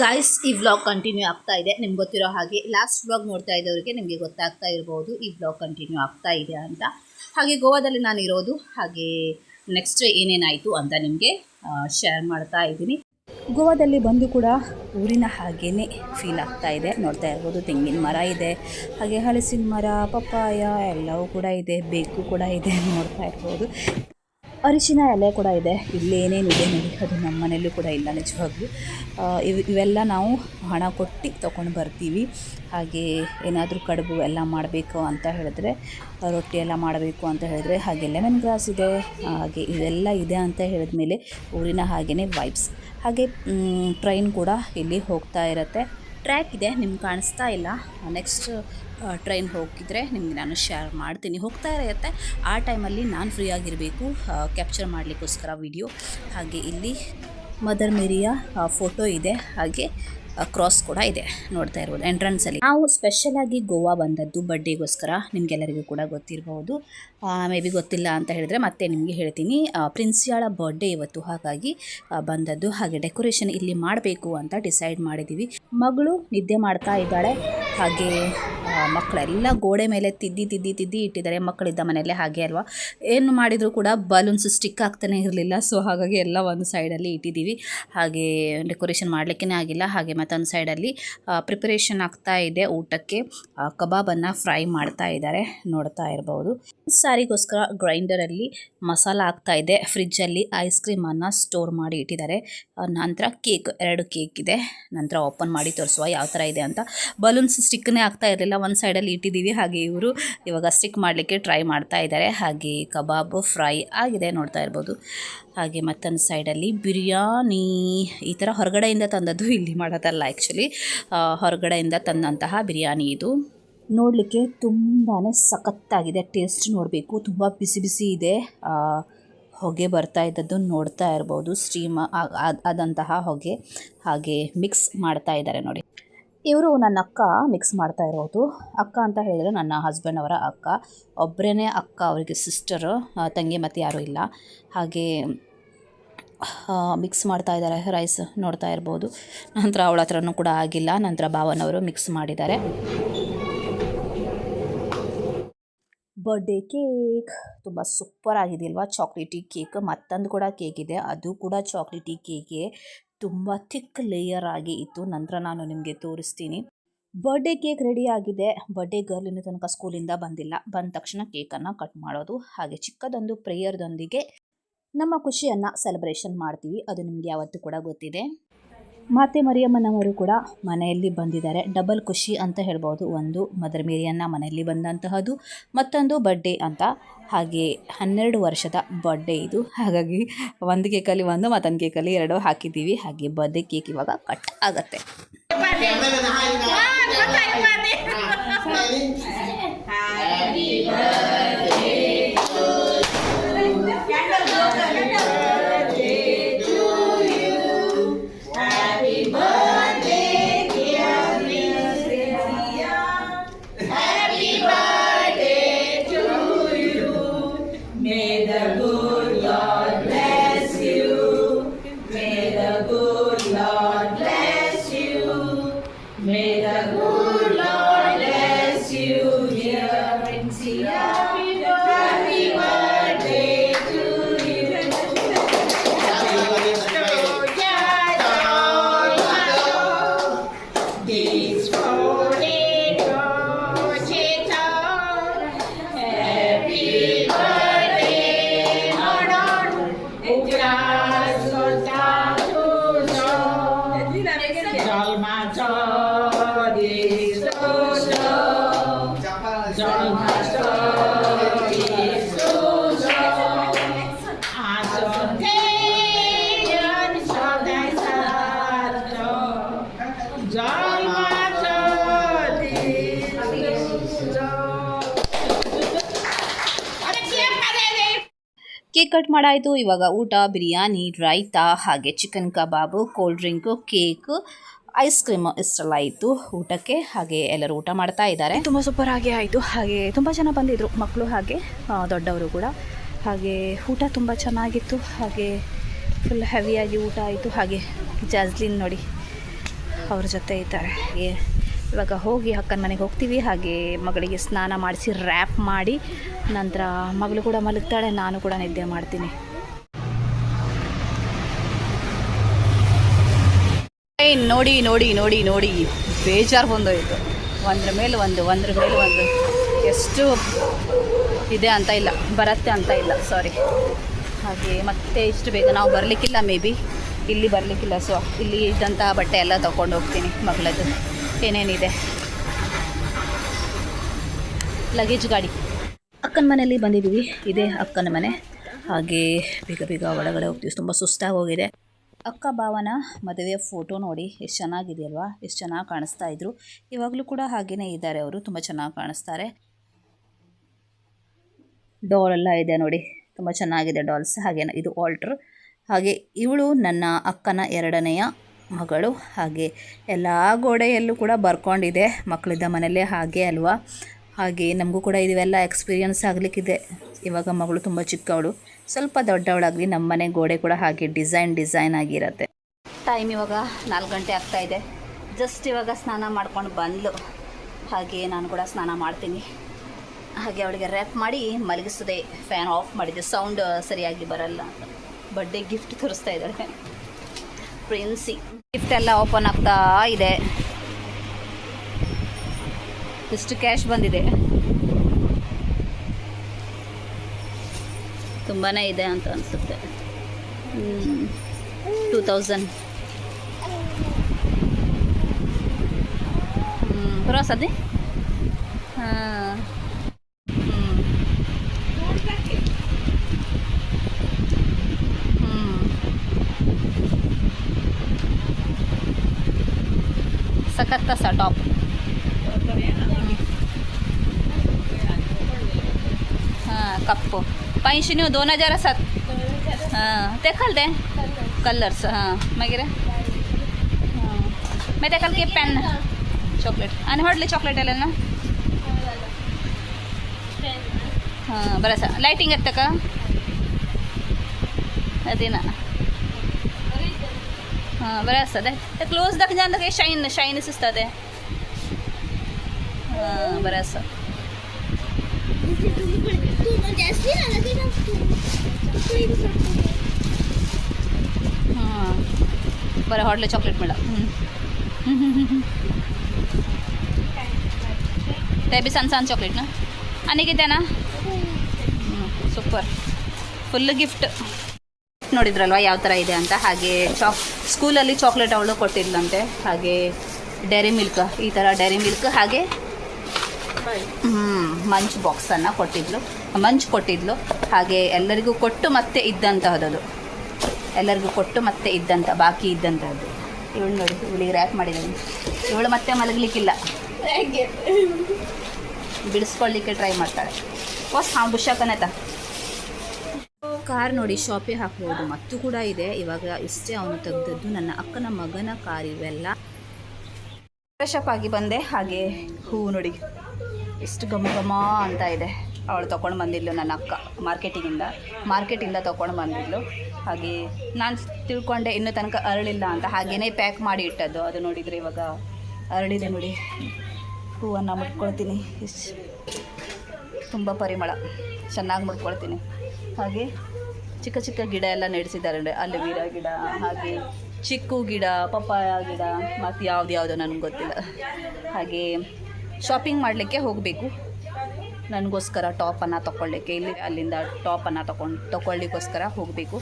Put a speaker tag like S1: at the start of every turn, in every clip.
S1: Guys ಈ vlog continue ಆಗ್ತಾ ಇದೆ. ನಿಮ್ಗೆ ಗೊತ್ತಿರೋ ಹಾಗೆ ಲಾಸ್ಟ್ ವ್ಲಾಗ್ ನೋಡ್ತಾ ಇದ್ದವರಿಗೆ ನಿಮಗೆ ಗೊತ್ತಾಗ್ತಾ ಇರ್ಬೋದು ಈ ವ್ಲಾಗ್ ಕಂಟಿನ್ಯೂ ಆಗ್ತಾ ಇದೆ ಅಂತ. ಹಾಗೆ ಗೋವಾದಲ್ಲಿ ನಾನು ಇರೋದು. ಹಾಗೆ ನೆಕ್ಸ್ಟ್ ಏನೇನಾಯಿತು ಅಂತ ನಿಮಗೆ ಶೇರ್ ಮಾಡ್ತಾ ಇದ್ದೀನಿ. ಗೋವಾದಲ್ಲಿ ಬಂದು ಕೂಡ ಊರಿನ ಹಾಗೇ ಫೀಲ್ ಆಗ್ತಾ ಇದೆ. ನೋಡ್ತಾ ಇರ್ಬೋದು, ತೆಂಗಿನ ಮರ ಇದೆ. ಹಾಗೆ ಹಲಸಿನ ಮರ, ಪಪ್ಪಾಯ ಎಲ್ಲವೂ ಕೂಡ ಇದೆ. ಬೇಕು ಕೂಡ ಇದೆ ನೋಡ್ತಾ ಇರ್ಬೋದು. ಅರಿಶಿನ ಎಲೆ ಕೂಡ ಇದೆ. ಇಲ್ಲಿ ಏನೇನಿದೆ ನೋಡಿ. ಅದು ನಮ್ಮ ಮನೆಯಲ್ಲೂ ಕೂಡ ಇಲ್ಲ ನಿಜವಾಗ್ಲೂ. ಇವ್, ಇವೆಲ್ಲ ನಾವು ಹಣ ಕೊಟ್ಟು ತೊಗೊಂಡು ಬರ್ತೀವಿ. ಹಾಗೆ ಏನಾದರೂ ಕಡುಬು ಎಲ್ಲ ಮಾಡಬೇಕು ಅಂತ ಹೇಳಿದ್ರೆ, ರೊಟ್ಟಿ ಎಲ್ಲ ಮಾಡಬೇಕು ಅಂತ ಹೇಳಿದ್ರೆ ಹಾಗೆ ಲೆಮನ್ ಗ್ರಾಸ್ ಇದೆ. ಹಾಗೆ ಇವೆಲ್ಲ ಇದೆ ಅಂತ ಹೇಳಿದ ಮೇಲೆ ಊರಿನ ಹಾಗೆಯೇ ವೈಬ್ಸ್. ಹಾಗೆ ಟ್ರೈನ್ ಕೂಡ ಇಲ್ಲಿ ಹೋಗ್ತಾ ಇರುತ್ತೆ. ಟ್ರ್ಯಾಕ್ ಇದೆ. ನಿಮ್ಗೆ ಕಾಣಿಸ್ತಾ ಇಲ್ಲ. ನೆಕ್ಸ್ಟ್ ಟ್ರೈನ್ ಹೋಗಿದ್ರೆ ನಿಮಗೆ ನಾನು ಶೇರ್ ಮಾಡ್ತೀನಿ. ಹೋಗ್ತಾ ಇರುತ್ತೆ. ಆ ಟೈಮಲ್ಲಿ ನಾನು ಫ್ರೀ ಆಗಿರಬೇಕು. ಕ್ಯಾಪ್ಚರ್ ಮಾಡಲಿಕ್ಕೋಸ್ಕರ ವಿಡಿಯೋ ಹಾಗೆ ಇಲ್ಲಿ ಮದರ್ ಮೇರಿಯ ಫೋಟೋ ಇದೆ. ಹಾಗೆ ಕ್ರಾಸ್ ಕೂಡ ಇದೆ. ನೋಡ್ತಾ ಇರ್ಬೋದು. ಎಂಟ್ರೆನ್ಸಲ್ಲಿ ನಾವು ಸ್ಪೆಷಲ್ ಆಗಿ ಗೋವಾ ಬಂದದ್ದು ಬರ್ಡೇಗೋಸ್ಕರ ನಿಮಗೆಲ್ಲರಿಗೂ ಕೂಡ ಗೊತ್ತಿರಬಹುದು ಮೇ ಬಿ ಗೊತ್ತಿಲ್ಲ ಅಂತ ಹೇಳಿದ್ರೆ ಮತ್ತೆ ನಿಮಗೆ ಹೇಳ್ತೀನಿ. ಪ್ರಿನ್ಸಿಯಾಳ ಬರ್ಡೇ ಇವತ್ತು. ಹಾಗಾಗಿ ಬಂದದ್ದು. ಹಾಗೆ ಡೆಕೋರೇಷನ್ ಇಲ್ಲಿ ಮಾಡಬೇಕು ಅಂತ ಡಿಸೈಡ್ ಮಾಡಿದ್ದೀವಿ ಮಗಳು ನಿದ್ದೆ ಮಾಡ್ತಾ ಇದ್ದಾಳೆ. ಹಾಗೆ ಮಕ್ಕಳೆಲ್ಲ ಗೋಡೆ ಮೇಲೆ ತಿದ್ದಿ ತಿದ್ದಿ ತಿದ್ದಿ ಇಟ್ಟಿದ್ದಾರೆ. ಮಕ್ಕಳಿದ್ದ ಮನೆಯಲ್ಲೇ ಹಾಗೆ ಅಲ್ವಾ? ಏನು ಮಾಡಿದರೂ ಕೂಡ ಬಲೂನ್ಸ್ ಸ್ಟಿಕ್ ಆಗ್ತಾನೆ ಇರಲಿಲ್ಲ. ಸೊ ಹಾಗಾಗಿ ಎಲ್ಲ ಒಂದು ಸೈಡಲ್ಲಿ ಇಟ್ಟಿದ್ದೀವಿ. ಹಾಗೆ ಡೆಕೋರೇಷನ್ ಮಾಡಲಿಕ್ಕೇ ಆಗಿಲ್ಲ. ಹಾಗೆ ಮತ್ತೊಂದು ಸೈಡಲ್ಲಿ ಪ್ರಿಪರೇಷನ್ ಆಗ್ತಾ ಇದೆ ಊಟಕ್ಕೆ. ಕಬಾಬನ್ನು ಫ್ರೈ ಮಾಡ್ತಾ ಇದ್ದಾರೆ. ನೋಡ್ತಾ ಇರ್ಬೋದು. ಸಾರಿಗೋಸ್ಕರ ಗ್ರೈಂಡರಲ್ಲಿ ಮಸಾಲ ಆಗ್ತಾ ಇದೆ. ಫ್ರಿಜ್ಜಲ್ಲಿ ಐಸ್ ಕ್ರೀಮನ್ನು ಸ್ಟೋರ್ ಮಾಡಿ ಇಟ್ಟಿದ್ದಾರೆ. ನಂತರ ಕೇಕ್ ಎರಡು ಕೇಕ್ ಇದೆ. ನಂತರ ಓಪನ್ ಮಾಡಿ ತೋರಿಸುವ ಯಾವ ಥರ ಇದೆ ಅಂತ. ಬಲೂನ್ಸ್ ಸ್ಟಿಕ್ನೇ ಆಗ್ತಾ ಇರಲಿಲ್ಲ. ಒಂದು ಸೈಡಲ್ಲಿ ಇಟ್ಟಿದ್ದೀವಿ. ಹಾಗೆ ಇವರು ಇವಾಗ ಸ್ಟಿಕ್ ಮಾಡಲಿಕ್ಕೆ ಟ್ರೈ ಮಾಡ್ತಾ ಇದ್ದಾರೆ. ಹಾಗೆ ಕಬಾಬ್ ಫ್ರೈ ಆಗಿದೆ ನೋಡ್ತಾ ಇರ್ಬೋದು. ಹಾಗೆ ಮತ್ತೊಂದು ಸೈಡಲ್ಲಿ ಬಿರಿಯಾನಿ. ಈ ಥರ ಹೊರಗಡೆಯಿಂದ ತಂದದ್ದು ಇಲ್ಲಿ ಮಾಡೋದಲ್ಲ ಆ್ಯಕ್ಚುಲಿ ಹೊರಗಡೆಯಿಂದ ತಂದಂತಹ ಬಿರಿಯಾನಿ ಇದು. ನೋಡಲಿಕ್ಕೆ ತುಂಬಾ ಸಖತ್ತಾಗಿದೆ. ಟೇಸ್ಟ್ ನೋಡಬೇಕು. ತುಂಬ ಬಿಸಿ ಬಿಸಿ ಇದೆ. ಹೊಗೆ ಬರ್ತಾ ಇದ್ದದ್ದು ನೋಡ್ತಾ ಇರ್ಬೋದು. ಸ್ಟೀಮ್ ಆದಂತಹ ಹೊಗೆ. ಹಾಗೆ ಮಿಕ್ಸ್ ಮಾಡ್ತಾ ಇದ್ದಾರೆ ನೋಡಿ. ಇವರು ನನ್ನ ಅಕ್ಕ ಮಿಕ್ಸ್ ಮಾಡ್ತಾ ಇರೋದು. ಅಕ್ಕ ಅಂತ ಹೇಳಿದರೆ ನನ್ನ ಹಸ್ಬೆಂಡ್ ಅವರ ಅಕ್ಕ. ಒಬ್ಬರೇ ಅಕ್ಕ, ಅವರಿಗೆ ಸಿಸ್ಟರು ತಂಗಿ ಮತ್ತು ಯಾರೂ ಇಲ್ಲ. ಹಾಗೆ ಮಿಕ್ಸ್ ಮಾಡ್ತಾ ಇದ್ದಾರೆ ರೈಸ್ ನೋಡ್ತಾ ಇರ್ಬೋದು. ನಂತರ ಅವಳ ಹತ್ರನೂ ಕೂಡ ಆಗಿಲ್ಲ. ನಂತರ ಭಾವನವರು ಮಿಕ್ಸ್ ಮಾಡಿದ್ದಾರೆ. ಬರ್ಡೇ ಕೇಕ್ ತುಂಬ ಸೂಪರ್ ಆಗಿದೆ ಅಲ್ವಾ ಚಾಕ್ಲೇಟಿ ಕೇಕ್ ಮತ್ತೊಂದು ಕೂಡ ಕೇಕ್ ಇದೆ. ಅದು ಕೂಡ ಚಾಕ್ಲೇಟಿ ಕೇಕೆ ತುಂಬ ಥಿಕ್ ಲೇಯರ್ ಆಗಿ ಇತ್ತು. ನಂತರ ನಾನು ನಿಮಗೆ ತೋರಿಸ್ತೀನಿ. ಬರ್ಡೇ ಕೇಕ್ ರೆಡಿ ಆಗಿದೆ. ಬರ್ಡೇ ಗರ್ಲ್ ಇನ್ನೂ ತನಕ ಸ್ಕೂಲಿಂದ ಬಂದಿಲ್ಲ. ಬಂದ ತಕ್ಷಣ ಕೇಕನ್ನು ಕಟ್ ಮಾಡೋದು. ಹಾಗೆ ಚಿಕ್ಕದೊಂದು ಪ್ರೇಯರ್ದೊಂದಿಗೆ ನಮ್ಮ ಖುಷಿಯನ್ನು ಸೆಲೆಬ್ರೇಷನ್ ಮಾಡ್ತೀವಿ. ಅದು ನಿಮಗೆ ಯಾವತ್ತೂ ಕೂಡ ಗೊತ್ತಿದೆ. ಮಾತೆ ಮರಿಯಮ್ಮನವರು ಕೂಡ ಮನೆಯಲ್ಲಿ ಬಂದಿದ್ದಾರೆ. ಡಬಲ್ ಖುಷಿ ಅಂತ ಹೇಳ್ಬೋದು. ಒಂದು ಮದರ್ ಮೇರಿಯನ್ನ ಮನೆಯಲ್ಲಿ ಬಂದಂತಹದ್ದು ಮತ್ತೊಂದು ಬರ್ಡೇ ಅಂತ. ಹಾಗೆ ಹನ್ನೆರಡು ವರ್ಷದ ಬರ್ಡೇ ಇದು. ಹಾಗಾಗಿ ಒಂದು ಕೇಕಲ್ಲಿ ಒಂದು, ಮತ್ತೊಂದು ಕೇಕಲ್ಲಿ ಎರಡು ಹಾಕಿದ್ದೀವಿ. ಹಾಗೆ ಬರ್ಡೇ ಕೇಕ್ ಇವಾಗ ಕಟ್ ಆಗತ್ತೆ. ಕೇಕ್ ಕಟ್ ಮಾಡಾಯಿತು ಇವಾಗ ಊಟ ಬಿರಿಯಾನಿ ರೈತ ಹಾಗೆ chicken kebab cold drink cake ice cream ಇಷ್ಟೆಲ್ಲ ಇತ್ತು ಊಟಕ್ಕೆ, ಹಾಗೆ ಎಲ್ಲರೂ ಊಟ ಮಾಡ್ತಾ ಇದ್ದಾರೆ. ತುಂಬ ಸೂಪರ್ ಆಗಿ ಆಯಿತು. ಹಾಗೆ ತುಂಬ ಜನ ಬಂದಿದ್ದರು ಮಕ್ಕಳು ಹಾಗೆ ದೊಡ್ಡವರು ಕೂಡ. ಹಾಗೆ ಊಟ ತುಂಬ ಚೆನ್ನಾಗಿತ್ತು. ಹಾಗೆ ಫುಲ್ ಹೆವಿಯಾಗಿ ಊಟ ಆಯಿತು. ಹಾಗೆ ಜಾಸ್ಲಿನ್ ನೋಡಿ ಅವ್ರ ಜೊತೆ ಇದ್ದಾರೆ. ಹಾಗೆ ಇವಾಗ ಹೋಗಿ ಅಕ್ಕನ ಮನೆಗೆ ಹೋಗ್ತೀವಿ. ಹಾಗೆ ಮಗಳಿಗೆ ಸ್ನಾನ ಮಾಡಿಸಿ ರ್ಯಾಪ್ ಮಾಡಿ, ನಂತರ ಮಗಳು ಕೂಡ ಮಲಗ್ತಾಳೆ, ನಾನು ಕೂಡ ನಿದ್ದೆ ಮಾಡ್ತೀನಿ. ನೋಡಿ ನೋಡಿ ನೋಡಿ ನೋಡಿ. ಬೇಜಾರು ಬಂದೋಯ್ತು. ಒಂದ್ರ ಮೇಲೆ ಒಂದು, ಒಂದ್ರ ಮೇಲೆ ಒಂದು. ಎಷ್ಟು ಇದೆ ಅಂತ ಇಲ್ಲ. ಬರತ್ತೆ ಅಂತ ಇಲ್ಲ. ಸಾರಿ ಹಾಗೆ ಮತ್ತೆ ಇಷ್ಟು ಬೇಗ ನಾವು ಬರಲಿಕ್ಕಿಲ್ಲ ಮೇ ಬಿ ಇಲ್ಲಿ ಬರಲಿಕ್ಕಿಲ್ಲ. ಸೊ ಇಲ್ಲಿ ಇದ್ದಂತಹ ಬಟ್ಟೆ ಎಲ್ಲ ತೊಗೊಂಡು ಹೋಗ್ತೀನಿ ಮಗಳದ್ದು. ಏನೇನಿದೆ? ಲಗೇಜ್ ಗಾಡಿ. ಅಕ್ಕನ ಮನೆಯಲ್ಲಿ ಬಂದಿದ್ದೀವಿ. ಇದೇ ಅಕ್ಕನ ಮನೆ. ಹಾಗೆ ಬೇಗ ಬೇಗ ಒಳಗಡೆ ಹೋಗ್ತೀವಿ. ತುಂಬ ಸುಸ್ತಾಗಿ ಹೋಗಿದೆ. ಅಕ್ಕ ಭಾವನ ಮದುವೆಯ ಫೋಟೋ ನೋಡಿ ಎಷ್ಟು ಚೆನ್ನಾಗಿದೆ ಅಲ್ವಾ ಎಷ್ಟು ಚೆನ್ನಾಗಿ ಕಾಣಿಸ್ತಾ ಇದ್ರು. ಇವಾಗಲೂ ಕೂಡ ಹಾಗೆಯೇ ಇದ್ದಾರೆ ಅವರು. ತುಂಬ ಚೆನ್ನಾಗಿ ಕಾಣಿಸ್ತಾರೆ. ಡಾಲ್ ಎಲ್ಲ ಇದೆ ನೋಡಿ. ತುಂಬ ಚೆನ್ನಾಗಿದೆ ಡಾಲ್ಸ್ ಹಾಗೆ ಇದು ಆಲ್ಟ್ರ್ ಹಾಗೆ ಇವಳು ನನ್ನ ಅಕ್ಕನ ಎರಡನೆಯ ಮಗಳು. ಹಾಗೆ ಎಲ್ಲ ಗೋಡೆಯಲ್ಲೂ ಕೂಡ ಬರ್ಕೊಂಡಿದೆ. ಮಕ್ಕಳಿದ್ದ ಮನೆಯಲ್ಲೇ ಹಾಗೆ ಅಲ್ವಾ? ಹಾಗೆ ನಮಗೂ ಕೂಡ ಇದೆಲ್ಲ ಎಕ್ಸ್ಪೀರಿಯನ್ಸ್ ಆಗಲಿಕ್ಕಿದೆ. ಇವಾಗ ಮಗಳು ತುಂಬ ಚಿಕ್ಕವಳು. ಸ್ವಲ್ಪ ದೊಡ್ಡವಳಾಗಲಿ ನಮ್ಮ ಮನೆ ಗೋಡೆ ಕೂಡ ಹಾಗೆ ಡಿಸೈನ್ ಡಿಸೈನ್ ಆಗಿರತ್ತೆ. ಟೈಮ್ ಇವಾಗ ನಾಲ್ಕು ಗಂಟೆ ಆಗ್ತಾ ಇದೆ. ಜಸ್ಟ್ ಇವಾಗ ಸ್ನಾನ ಮಾಡ್ಕೊಂಡು ಬಂದ್ಲು. ಹಾಗೆ ನಾನು ಕೂಡ ಸ್ನಾನ ಮಾಡ್ತೀನಿ. ಹಾಗೆ ಅವಳಿಗೆ ರ್ಯಾಪ್ ಮಾಡಿ ಮಲಗಿಸ್ತದೆ ಫ್ಯಾನ್ ಆಫ್ ಮಾಡಿದೆ. ಸೌಂಡ್ ಸರಿಯಾಗಿ ಬರಲ್ಲ. ಬರ್ಡೇ ಗಿಫ್ಟ್ ತೋರಿಸ್ತಾ ಇದ್ದಾಳೆ. ಪ್ರಿನ್ಸಿ ಗಿಫ್ಟ್ ಎಲ್ಲ ಓಪನ್ ಆಗ್ತಾ ಇದೆ. ಇಷ್ಟು ಕ್ಯಾಶ್ ಬಂದಿದೆ. ತುಂಬಾ ಇದೆ ಅಂತ ಅನಿಸುತ್ತೆ. ಟೂ ತೌಸಂಡ್ ಹ್ಞೂ ಅದೇ ಹಾಂ. ಸಖತ್ತ ಸ ಟಾಪ್ पैंशी न्यू दोन हज़ार आसात हाँ ते खाल ते कलर्स हाँ हाँ मागीर तेका की पेन चॉकलेट आनी व्हडले चॉकलेट येले ना हाँ बरें आसा लायटींग येता ताका अदिना हाँ बरें आसा ते ते क्लोज दाखय जावन शायन शायन दिसता ते हाँ बरें आसा ಹಾಂ ಬರ ಹಾಡ್ಲೆ ಚಾಕ್ಲೇಟ್ ಮೇಡ ಹ್ಞೂ ಹ್ಞೂ ಹ್ಞೂ ಹ್ಞೂ ಟೈಬಿ ಸಣ್ಣ ಸಣ್ಣ ಚಾಕ್ಲೇಟ್ನಾ ಅನಿಗಿದ್ದಾನಾ ಹ್ಞೂ ಸೂಪರ್ ಫುಲ್ ಗಿಫ್ಟ್ ನೋಡಿದ್ರಲ್ವ ಯಾವ ಥರ ಇದೆ ಅಂತ? ಹಾಗೆ ಚಾಕ್ ಸ್ಕೂಲಲ್ಲಿ ಚಾಕ್ಲೇಟ್ ಅವಳು ಕೊಟ್ಟಿದ್ಲಂತೆ. ಹಾಗೆ ಡೈರಿ ಮಿಲ್ಕ್ ಈ ಥರ ಡೈರಿ ಮಿಲ್ಕ್ ಹಾಗೆ ಮಂಚ್ ಬಾಕ್ಸನ್ನು ಕೊಟ್ಟಿದ್ಲು. ಮಂಚ್ ಕೊಟ್ಟಿದ್ಲು. ಹಾಗೆ ಎಲ್ಲರಿಗೂ ಕೊಟ್ಟು ಮತ್ತೆ ಇದ್ದಂತಹದ್ದು. ಎಲ್ಲರಿಗೂ ಕೊಟ್ಟು ಮತ್ತೆ ಇದ್ದಂಥ ಬಾಕಿ ಇದ್ದಂಥದ್ದು ಇವಳು ನೋಡಿ ಇವಳಿಗೆ ರ್ಯಾಪ್ ಮಾಡಿದ್ದೀನಿ ಇವಳು ಮತ್ತೆ ಮಲಗಲಿಕ್ಕಿಲ್ಲ. ಬಿಡಿಸ್ಕೊಳ್ಳಿಕ್ಕೆ ಟ್ರೈ ಮಾಡ್ತಾಳೆ. ಹೊಸ ಹಾಂ ಬುಷಾಕನೇತ ಕಾರ್ ನೋಡಿ ಶಾಪಿಗೆ ಹಾಕ್ಬೋದು. ಮತ್ತು ಕೂಡ ಇದೆ. ಇವಾಗ ಇಷ್ಟೇ ಅವನು ತೆಗೆದದ್ದು ನನ್ನ ಅಕ್ಕನ ಮಗನ ಕಾರ್ ಇವೆಲ್ಲ. ಫ್ರೆಶಪ್ ಆಗಿ ಬಂದೆ. ಹಾಗೆ ಹೂವು ನೋಡಿ. ಎಷ್ಟು ಘಮ ಘಮ ಅಂತ ಇದೆ. ಅವಳು ತೊಗೊಂಡು ಬಂದಿದ್ಲು ನನ್ನ ಅಕ್ಕ ಮಾರ್ಕೆಟಿಗಿಂದ. ಮಾರ್ಕೆಟಿಂದ ತೊಗೊಂಡು ಬಂದಿದ್ಲು. ಹಾಗೆ ನಾನು ತಿಳ್ಕೊಂಡೆ ಇನ್ನೂ ತನಕ ಅರಳಿಲ್ಲ ಅಂತ. ಹಾಗೇನೇ ಪ್ಯಾಕ್ ಮಾಡಿ ಇಟ್ಟದ್ದು. ಅದು ನೋಡಿದರೆ ಇವಾಗ ಅರಳಿದೆ ನೋಡಿ. ಹೂವನ್ನು ಮುಟ್ಕೊಳ್ತೀನಿ. ಇಷ್ಟು ತುಂಬ ಪರಿಮಳ. ಚೆನ್ನಾಗಿ ಮುಟ್ಕೊಳ್ತೀನಿ. ಹಾಗೆ ಚಿಕ್ಕ ಚಿಕ್ಕ ಗಿಡ ಎಲ್ಲ ನೆಡೆಸಿದ್ದಾರೆ ನೋಡಿ. ವೀರ ಗಿಡ, ಹಾಗೆ ಚಿಕ್ಕು ಗಿಡ, ಪಪ್ಪಾಯ ಗಿಡ, ಮತ್ತು ಯಾವ್ದು ಯಾವುದೋ ನನಗೆ ಗೊತ್ತಿಲ್ಲ. ಹಾಗೆ ಶಾಪಿಂಗ್ ಮಾಡಲಿಕ್ಕೆ ಹೋಗಬೇಕು. ನನಗೋಸ್ಕರ ಟಾಪನ್ನು ತೊಗೊಳ್ಳಿಕ್ಕೆ ಇಲ್ಲಿ ಅಲ್ಲಿಂದ ಟಾಪನ್ನು ತೊಗೊಂಡು ತೊಗೊಳ್ಳಿಕ್ಕೋಸ್ಕರ ಹೋಗಬೇಕು.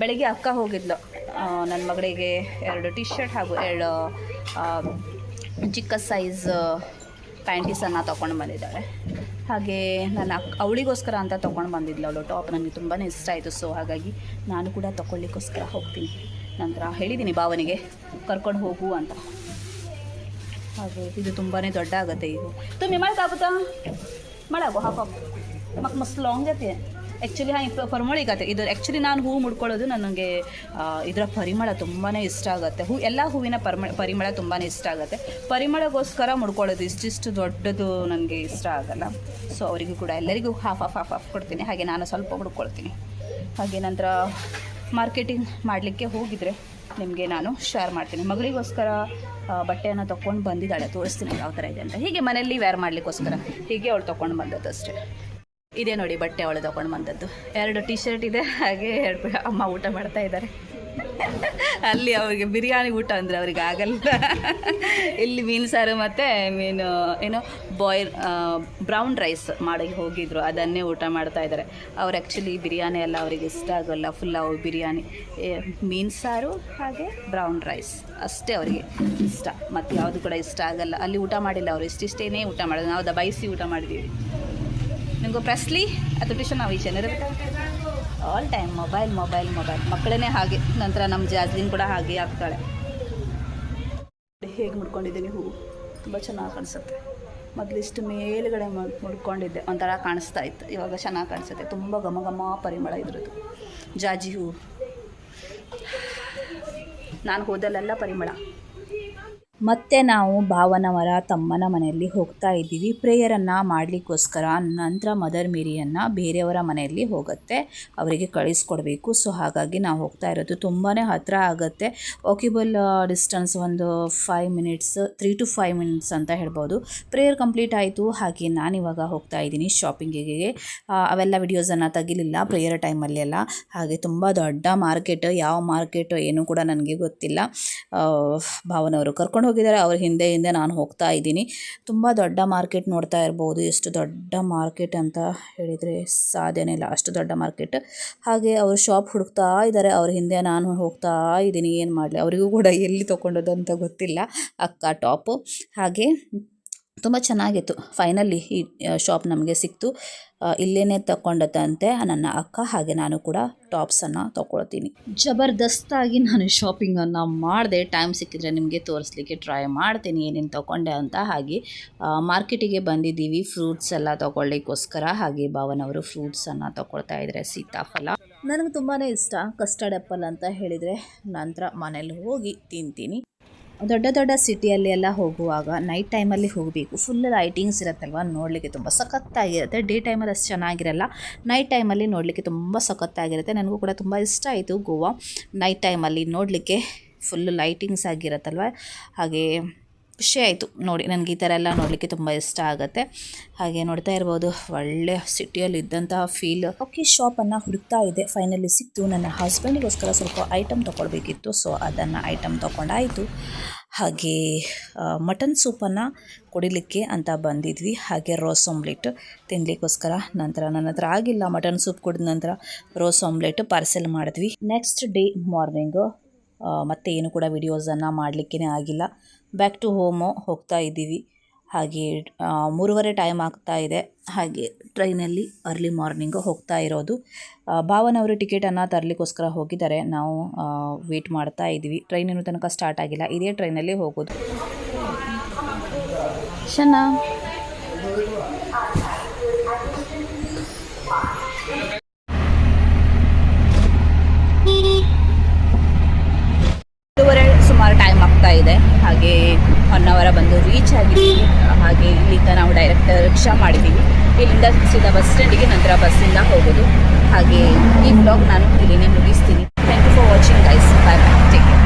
S1: ಬೆಳಗ್ಗೆ ಅಕ್ಕ ಹೋಗಿದ್ಲು. ನನ್ನ ಮಗಳಿಗೆ ಎರಡು ಟಿ ಶರ್ಟ್ ಹಾಗೂ ಎರಡು ಚಿಕ್ಕ ಸೈಜ್ ಪ್ಯಾಂಟೀಸನ್ನು ತೊಗೊಂಡು ಬಂದಿದ್ದಾಳೆ ಹಾಗೆ ನನ್ನ ಅಕ್ಕ ಅವಳಿಗೋಸ್ಕರ ಅಂತ ತೊಗೊಂಡು ಬಂದಿದ್ಲು ಅವಳು. ಟಾಪ್ ನನಗೆ ತುಂಬಾ ಇಷ್ಟ ಆಯಿತು. ಸೊ ಹಾಗಾಗಿ ನಾನು ಕೂಡ ತೊಗೊಳ್ಳಿಕ್ಕೋಸ್ಕರ ಹೋಗ್ತೀನಿ. ನಂತರ ಹೇಳಿದ್ದೀನಿ ಭಾವನಿಗೆ, ಕರ್ಕೊಂಡು ಹೋಗು ಅಂತ. ಹಾಗೆ ಇದು ತುಂಬಾ ದೊಡ್ಡ ಆಗುತ್ತೆ ಇದು ತುಂಬಿ ಮಾಡೋಕ್ಕಾಗುತ್ತಾ ಮಾಡಾಗು ಹಾಕಾಗು ಮಕ್ ಮಸ್ತ್ ಲಾಂಗ್ ಐತೆ ಆ್ಯಕ್ಚುಲಿ ಹಾಂ ಪರಿಮಳಿಗತ್ತೆ ಇದು ಆ್ಯಕ್ಚುಲಿ ನಾನು ಹೂವು ಮುಡ್ಕೊಳ್ಳೋದು ನನಗೆ ಇದರ ಪರಿಮಳ ತುಂಬಾ ಇಷ್ಟ ಆಗುತ್ತೆ. ಹೂ, ಎಲ್ಲ ಹೂವಿನ ಪರಿಮಳ ಪರಿಮಳ ತುಂಬಾ ಇಷ್ಟ ಆಗುತ್ತೆ. ಪರಿಮಳಗೋಸ್ಕರ ಮುಡ್ಕೊಳ್ಳೋದು ಇಷ್ಟಿಷ್ಟು ದೊಡ್ಡದು ನನಗೆ ಇಷ್ಟ ಆಗಲ್ಲ. ಸೊ ಅವರಿಗೂ ಕೂಡ ಎಲ್ಲರಿಗೂ ಹಾಫ್ ಹಾಫ್ ಹಾಫ್ ಹಾಫ್ ಕೊಡ್ತೀನಿ. ಹಾಗೆ ನಾನು ಸ್ವಲ್ಪ ಮುಡ್ಕೊಳ್ತೀನಿ. ಹಾಗೆ ನಂತರ ಮಾರ್ಕೆಟಿಂಗ್ ಮಾಡಲಿಕ್ಕೆ ಹೋಗಿದರೆ ನಿಮಗೆ ನಾನು ಶೇರ್ ಮಾಡ್ತೀನಿ. ಮಗಳಿಗೋಸ್ಕರ ಬಟ್ಟೆಯನ್ನು ತೊಗೊಂಡು ಬಂದಿದ್ದಾಳೆ, ತೋರಿಸ್ತೀನಿ ಯಾವ ಥರ ಇದೆ ಅಂತ. ಹೀಗೆ ಮನೆಯಲ್ಲಿ ವೇರ್ ಮಾಡಲಿಕ್ಕೋಸ್ಕರ. ಹೀಗೆ ಅವಳು ತೊಗೊಂಡು ಬಂದದ್ದು ಅಷ್ಟೇ. ಇದೇ ನೋಡಿ ಬಟ್ಟೆ ಅವಳು ತೊಗೊಂಡು ಬಂದದ್ದು. ಎರಡು ಟಿ ಶರ್ಟ್ ಇದೆ, ಹಾಗೆ ಎರಡು ಅಮ್ಮ ಊಟ ಮಾಡ್ತಾ ಇದ್ದಾರೆ. ಅಲ್ಲಿ ಅವರಿಗೆ ಬಿರಿಯಾನಿ ಊಟ ಅಂದರೆ ಅವ್ರಿಗೆ ಆಗಲ್ಲ. ಇಲ್ಲಿ ಮೀನು ಸಾರು ಮತ್ತು ಮೀನು, ಏನು ಬಾಯ್ಲ್ ಬ್ರೌನ್ ರೈಸ್ ಮಾಡಿ ಹೋಗಿದ್ರು. ಅದನ್ನೇ ಊಟ ಮಾಡ್ತಾ ಇದ್ದಾರೆ ಅವ್ರು ಆ್ಯಕ್ಚುಲಿ ಬಿರಿಯಾನಿ ಎಲ್ಲ ಅವರಿಗೆ ಇಷ್ಟ ಆಗೋಲ್ಲ. ಫುಲ್ ಅವ್ರು ಬಿರಿಯಾನಿ. ಮೀನು ಸಾರು ಹಾಗೆ ಬ್ರೌನ್ ರೈಸ್ ಅಷ್ಟೇ ಅವರಿಗೆ ಇಷ್ಟ. ಮತ್ತು ಯಾವುದು ಕೂಡ ಇಷ್ಟ ಆಗಲ್ಲ. ಅಲ್ಲಿ ಊಟ ಮಾಡಿಲ್ಲ ಅವರು. ಇಷ್ಟಿಷ್ಟೇನೇ ಊಟ ಮಾಡೋದು ನಾವು ದಬಾಯಿಸಿ ಊಟ ಮಾಡಿದ್ದೀವಿ ನಿಮಗೂ ಪ್ರೆಸ್ಲಿ ಅದು ಟ್ಯೂಷನ್ ನಾವು ಈಚೆ all time mobile mobile mobile ಮಕ್ಕಳೇ ಹಾಗೆ, ನಂತರ ನಮ್ಮ ಜಾಸ್ಲಿನ್ ಕೂಡ ಹಾಗೆ ಆಗ್ತಾಳೆ. ಹೇಗೆ ಮುಡ್ಕೊಂಡಿದ್ದೀನಿ ಹೂವು? ತುಂಬ ಚೆನ್ನಾಗಿ ಕಾಣಿಸುತ್ತೆ. ಮೊದಲಿಷ್ಟು ಮೇಲುಗಡೆ ಮುಡ್ಕೊಂಡಿದ್ದೆ. ಒಂಥರ ಕಾಣಿಸ್ತಾ ಇತ್ತು. ಇವಾಗ ಚೆನ್ನಾಗಿ ಕಾಣಿಸುತ್ತೆ. ತುಂಬ ಘಮ ಘಮ ಪರಿಮಳ ಇದ್ರದ್ದು. ಜಾಜಿ ಹೂವು. ನಾನು ಹೋದಲ್ಲೆಲ್ಲ ಪರಿಮಳ. ಮತ್ತೆ ನಾವು ಭಾವನವರ ತಮ್ಮನ ಮನೆಯಲ್ಲಿ ಹೋಗ್ತಾ ಇದ್ದೀವಿ. ಪ್ರೇಯರನ್ನು ಮಾಡಲಿಕ್ಕೋಸ್ಕರ ನಂತರ ಮದರ್ ಮೇರಿಯನ್ನು ಬೇರೆಯವರ ಮನೆಯಲ್ಲಿ ಹೋಗುತ್ತೆ, ಅವರಿಗೆ ಕಳಿಸ್ಕೊಡ್ಬೇಕು. ಸೊ, ಹಾಗಾಗಿ ನಾವು ಹೋಗ್ತಾ ಇರೋದು ತುಂಬಾ ಹತ್ತಿರ ಆಗುತ್ತೆ. ವಾಕಿಬಲ್ ಡಿಸ್ಟೆನ್ಸ್ ಒಂದು five minutes three to five minutes ಅಂತ ಹೇಳ್ಬೋದು. ಪ್ರೇಯರ್ ಕಂಪ್ಲೀಟ್ ಆಯಿತು, ಹಾಗೆ ನಾನು ಇವಾಗ ಹೋಗ್ತಾ ಇದ್ದೀನಿ ಶಾಪಿಂಗಿಗೆ ಅವೆಲ್ಲ ವಿಡಿಯೋಸನ್ನು ತೆಗಿಲಿಲ್ಲ, ಪ್ರೇಯರ್ ಟೈಮಲ್ಲಿ ಎಲ್ಲ ಹಾಗೆ ತುಂಬ ದೊಡ್ಡ ಮಾರ್ಕೆಟ್ ಯಾವ ಮಾರ್ಕೆಟ್ ಏನು ಕೂಡ ನನಗೆ ಗೊತ್ತಿಲ್ಲ. ಭಾವನವರು ಕರ್ಕೊಂಡು ಹೋಗಿದ್ದಾರೆ. ಅವ್ರ ಹಿಂದೆ ಹಿಂದೆ ನಾನು ಹೋಗ್ತಾ ಇದ್ದೀನಿ. ತುಂಬ ದೊಡ್ಡ ಮಾರ್ಕೆಟ್ ನೋಡ್ತಾ ಇರ್ಬೋದು. ಎಷ್ಟು ದೊಡ್ಡ ಮಾರ್ಕೆಟ್ ಅಂತ ಹೇಳಿದರೆ ಸಾಧ್ಯನೇ ಇಲ್ಲ. ಅಷ್ಟು ದೊಡ್ಡ ಮಾರ್ಕೆಟ್. ಹಾಗೆ ಅವರು ಶಾಪ್ ಹುಡುಕ್ತಾ ಇದ್ದಾರೆ. ಅವ್ರ ಹಿಂದೆ ನಾನು ಹೋಗ್ತಾ ಇದ್ದೀನಿ. ಏನು ಮಾಡಲಿ? ಅವರಿಗೂ ಕೂಡ ಎಲ್ಲಿ ತೊಗೊಂಡದ್ದು ಅಂತ ಗೊತ್ತಿಲ್ಲ. ಅಕ್ಕ ಟಾಪು. ಹಾಗೆ ತುಂಬ ಚೆನ್ನಾಗಿತ್ತು. ಫೈನಲಿ ಈ ಶಾಪ್ ನಮಗೆ ಸಿಕ್ತು. ಇಲ್ಲೇನೆ ತಗೊಂಡದಂತೆ ನನ್ನ ಅಕ್ಕ ಹಾಗೆ ನಾನು ಕೂಡ ಟಾಪ್ಸನ್ನು ತಗೊಳ್ತೀನಿ ಜಬರ್ದಸ್ತಾಗಿ ನಾನು ಶಾಪಿಂಗನ್ನು ಮಾಡಿದೆ. ಟೈಮ್ ಸಿಕ್ಕಿದ್ರೆ ನಿಮಗೆ ತೋರಿಸ್ಲಿಕ್ಕೆ ಟ್ರೈ ಮಾಡ್ತೀನಿ ಏನೇನು ತೊಗೊಂಡೆ ಅಂತ. ಹಾಗೆ ಮಾರ್ಕೆಟಿಗೆ ಬಂದಿದ್ದೀವಿ. ಫ್ರೂಟ್ಸ್ ಎಲ್ಲ ತೊಗೊಳ್ಳಿಕ್ಕೋಸ್ಕರ ಹಾಗೆ ಭಾವನವರು ಫ್ರೂಟ್ಸನ್ನು ತೊಗೊಳ್ತಾ ಇದ್ದಾರೆ ಸೀತಾಫಲ. ನನಗೆ ತುಂಬಾ ಇಷ್ಟ. ಕಸ್ಟರ್ಡ್ ಆ್ಯಪಲ್ ಅಂತ ಹೇಳಿದರೆ ನಂತರ ಮನೇಲಿ ಹೋಗಿ ತಿಂತೀನಿ. ದೊಡ್ಡ ದೊಡ್ಡ ಸಿಟಿಯಲ್ಲಿ ಎಲ್ಲ ಹೋಗುವಾಗ ನೈಟ್ ಟೈಮಲ್ಲಿ ಹೋಗಬೇಕು. ಫುಲ್ ಲೈಟಿಂಗ್ಸ್ ಇರುತ್ತಲ್ವ? ನೋಡಲಿಕ್ಕೆ ತುಂಬ ಸಖತ್ತಾಗಿರುತ್ತೆ. ಡೇ ಟೈಮಲ್ಲಿ ಅಷ್ಟು ಚೆನ್ನಾಗಿರಲ್ಲ. ನೈಟ್ ಟೈಮಲ್ಲಿ ನೋಡಲಿಕ್ಕೆ ತುಂಬ ಸಖತ್ತಾಗಿರುತ್ತೆ. ನನಗೂ ಕೂಡ ತುಂಬ ಇಷ್ಟ ಆಯಿತು ಗೋವಾ. ನೈಟ್ ಟೈಮಲ್ಲಿ ನೋಡಲಿಕ್ಕೆ ಫುಲ್ ಲೈಟಿಂಗ್ಸ್ ಆಗಿರುತ್ತಲ್ವ? ಹಾಗೆ ಖುಷಿ ಆಯಿತು. ನೋಡಿ, ನನಗೆ ಈ ಥರ ಎಲ್ಲ ನೋಡಲಿಕ್ಕೆ ತುಂಬ ಇಷ್ಟ ಆಗುತ್ತೆ. ಹಾಗೆ ನೋಡ್ತಾ ಇರ್ಬೋದು. ಒಳ್ಳೆ ಸಿಟಿಯಲ್ಲಿ ಇದ್ದಂತಹ ಫೀಲ್ ಓಕೆ ಶಾಪನ್ನು ಹುಡುಕ್ತಾ ಇದೆ. ಫೈನಲಿ ಸಿಕ್ತು. ನನ್ನ ಹಸ್ಬೆಂಡಿಗೋಸ್ಕರ ಸ್ವಲ್ಪ ಐಟಮ್ ತೊಗೊಳ್ಬೇಕಿತ್ತು ಸೊ ಅದನ್ನು ಐಟಮ್ ತೊಗೊಂಡಾಯಿತು ಹಾಗೆ ಮಟನ್ ಸೂಪನ್ನು ಕುಡಿಲಿಕ್ಕೆ ಅಂತ ಬಂದಿದ್ವಿ. ಹಾಗೆ ರೋಸ್ ಆಮ್ಲೆಟ್ ತಿನ್ನಲಿಕ್ಕೋಸ್ಕರ ನಂತರ ನನ್ನ ಹತ್ರ ಆಗಿಲ್ಲ ಮಟನ್ ಸೂಪ್ ಕುಡಿದ ನಂತರ ರೋಸ್ ಆಮ್ಲೆಟ್ ಪಾರ್ಸೆಲ್ ಮಾಡಿದ್ವಿ. ನೆಕ್ಸ್ಟ್ ಡೇ ಮಾರ್ನಿಂಗು ಮತ್ತೆ ಏನು ಕೂಡ ವಿಡಿಯೋಸನ್ನು ಮಾಡಲಿಕ್ಕೇ ಆಗಿಲ್ಲ. ಬ್ಯಾಕ್ ಟು ಹೋಮು ಹೋಗ್ತಾ ಇದ್ದೀವಿ. ಹಾಗೆ ಮೂರುವರೆ ಟೈಮ್ ಆಗ್ತಾ ಇದೆ. ಹಾಗೆ ಟ್ರೈನಲ್ಲಿ ಅರ್ಲಿ ಮಾರ್ನಿಂಗು ಹೋಗ್ತಾ ಇರೋದು. ಆ, ಭಾವನವರು ಟಿಕೆಟನ್ನು ತರಲಿಕ್ಕೋಸ್ಕರ ಹೋಗಿದ್ದಾರೆ. ನಾವು ವೇಟ್ ಮಾಡ್ತಾ ಇದ್ದೀವಿ. ಟ್ರೈನ್ ಇನ್ನೂ ತನಕ ಸ್ಟಾರ್ಟ್ ಆಗಿಲ್ಲ. ಇದೇ ಟ್ರೈನಲ್ಲಿ ಹೋಗೋದು. ಶನ್ನ ಒಂದೂವರೆ ಸುಮಾರು ಟೈಮ್ ಆಗ್ತಾ ಇದೆ ಹಾಗೆ ಒನ್ ಅವರ ಬಂದು ರೀಚ್ ಆಗಿದ್ದೀವಿ ಹಾಗೆ ಇಲ್ಲಿಂದ ನಾವು ಡೈರೆಕ್ಟ್ ರಿಕ್ಷಾ ಮಾಡಿದ್ದೀವಿ. ಇಲ್ಲಿಂದ ಸೀದಾ ಬಸ್ ಸ್ಟ್ಯಾಂಡಿಗೆ ನಂತರ ಬಸ್ಸಿಂದ ಹೋಗೋದು. ಹಾಗೆ ಈ ಬ್ಲಾಗ್ ನಾನು ಇಲ್ಲಿನೇ ಮುಗಿಸ್ತೀನಿ. Thank you for watching guys bye bye take care